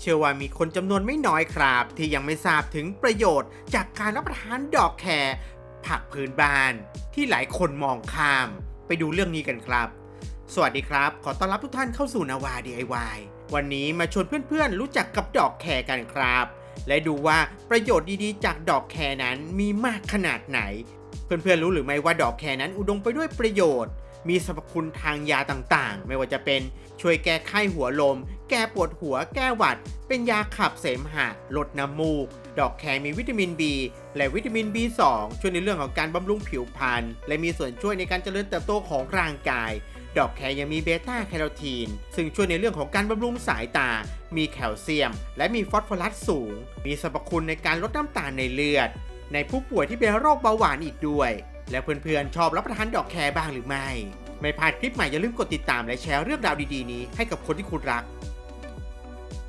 เชื่อว่ามีคนจำนวนไม่น้อยครับ ที่ยังไม่ทราบถึงประโยชน์ จากการรับประทานดอกแครผักพื้นบ้าน ที่หลายคนมองข้าม ไปดูเรื่องนี้กันครับ สวัสดีครับ ขอต้อนรับทุกท่านเข้าสู่นาวา DIY วันนี้มาชวนเพื่อนๆ รู้จักกับดอกแครกันครับ และดูว่าประโยชน์ดีๆ จากดอกแครนั้นมีมากขนาดไหน เพื่อนๆรู้หรือไม่ว่าดอกแครนั้นอุดมไปด้วยประโยชน์มีสรรพคุณทางยาต่างๆ ไม่ว่าจะเป็น ช่วยแก้ไข้หัวลม แก้ปวดหัว แก้หวัด เป็นยาขับเสมหะ ลดน้ำมูก ดอกแครมีวิตามิน B และวิตามิน B2 ช่วยในเรื่องของการบำรุงผิวพรรณ และมีส่วนช่วยในการเจริญเติบโตของร่างกาย ดอกแครยังมีเบต้าแคโรทีน ซึ่งช่วยในเรื่องของการบำรุงสายตา มีแคลเซียม และมีฟอสฟอรัสสูง มีสรรพคุณในการลดน้ำตาลในเลือด ในผู้ป่วยที่เป็นโรคเบาหวานอีกด้วย และเพื่อนๆชอบรับประทานดอกแครบ้างหรือไม่ ไม่พลาดคลิปใหม่อย่าลืมกดติดตามและแชร์เรื่องราวดีๆนี้ให้กับคนที่คุณรัก